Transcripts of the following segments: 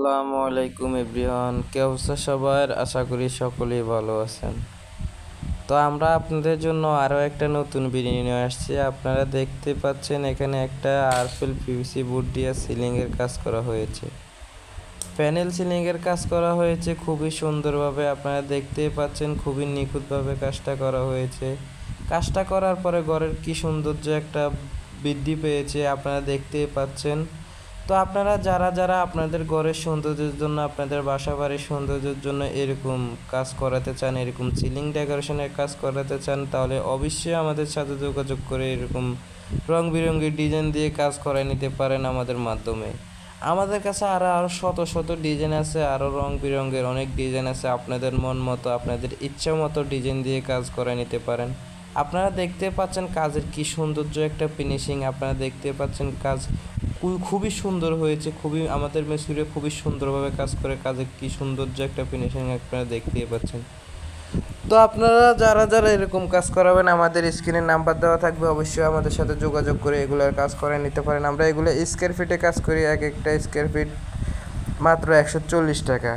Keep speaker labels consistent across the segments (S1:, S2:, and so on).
S1: আসসালামু আলাইকুম এভরিওয়ান, কে অবস্থা সবার? আশা করি সকলেই ভালো আছেন। তো আমরা আপনাদের জন্য আরও একটা নতুন ভিডিও নিয়ে আসছি। আপনারা দেখতে পাচ্ছেন এখানে একটা আরফেল পিভিসি বোর্ড দিয়ে সিলিংয়ের কাজ করা হয়েছে। প্যানেল সিলিংয়ের কাজ করা হয়েছে, খুবই সুন্দরভাবে আপনারা দেখতেই পাচ্ছেন, খুবই নিখুঁতভাবে কাজটা করা হয়েছে। কাজটা করার পরে ঘরের কি সৌন্দর্য একটা বৃদ্ধি পেয়েছে, আপনারা দেখতেই পাচ্ছেন। তো আপনারা যারা যারা আপনাদের ঘরের সৌন্দর্যের জন্য, আপনাদের বাসা বাড়ির সৌন্দর্যের জন্য এরকম কাজ করাতে চান, এরকম সিলিং ডেকোরেশনের কাজ করাতে চান, তাহলে অবশ্যই আমাদের সাথে যোগাযোগ করে এরকম রং বেরঙের ডিজাইন দিয়ে কাজ করায় নিতে পারেন আমাদের মাধ্যমে। আমাদের কাছে আরও আরও শত শত ডিজাইন আছে আরও রং বেরঙের অনেক ডিজাইন আছে, আপনাদের মন মতো, আপনাদের ইচ্ছা মতো ডিজাইন দিয়ে কাজ করে নিতে পারেন। আপনারা দেখতে পাচ্ছেন কাজের কি সৌন্দর্য, একটা ফিনিশিং আপনারা দেখতে পাচ্ছেন কাজ খুবই সুন্দর হয়েছে, খুবই আমাদের মেসুরে খুবই সুন্দরভাবে কাজ করে, কাজের কি সৌন্দর্য একটা ফিনিশিং আপনারা দেখতেই পাচ্ছেন। তো আপনারা যারা যারা এরকম কাজ করাবেন, আমাদের স্ক্রিনে নাম্বার দেওয়া থাকবে, অবশ্যই আমাদের সাথে যোগাযোগ করে এগুলোর কাজ করে নিতে পারেন। আমরা এগুলো স্কোয়ার ফিটে কাজ করি, এক একটা স্কোয়ার ফিট মাত্র একশো চল্লিশ টাকা।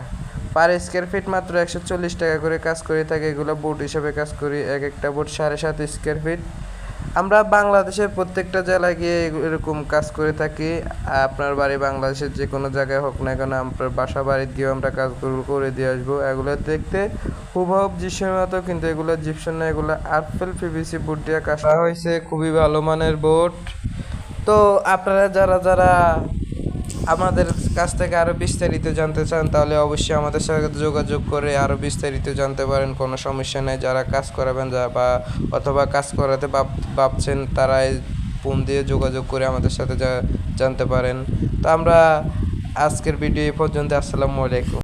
S1: পার স্কোয়ার ফিট মাত্র একশো চল্লিশ টাকা করে কাজ করে থাকে, এগুলো বোট হিসেবে কাজ করি, এক একটা বোট সাড়ে সাত স্কোয়ার ফিট আমরা বাংলাদেশের প্রত্যেকটা জেলায় গিয়ে এরকম কাজ করে থাকি। আপনার বাড়ি বাংলাদেশের যে কোনো জায়গায় হোক না কেন আপনার বাসা বাড়ির দিয়েও আমরা কাজগুলো করে দিয়ে আসব। এগুলো দেখতে হুবহু জিপসের মতো, কিন্তু এগুলো জিপসের না, এগুলো আর্পেল পিভিসি বোর্ড দিয়ে কাজ হয়েছে। খুবই ভালো মানের বোর্ড তো আপনারা যারা যারা আমাদের কাছ থেকে আরও বিস্তারিত জানতে চান, তাহলে অবশ্যই আমাদের সাথে যোগাযোগ করে আরও বিস্তারিত জানতে পারেন। কোনো সমস্যা নেই, যারা কাজ করাবেন যা বা অথবা কাজ করাতে ভাবছেন তারাই ফোন দিয়ে যোগাযোগ করে আমাদের সাথে যা, জানতে পারেন। তো আমরা আজকের ভিডিও এই পর্যন্ত, আসসালামু আলাইকুম।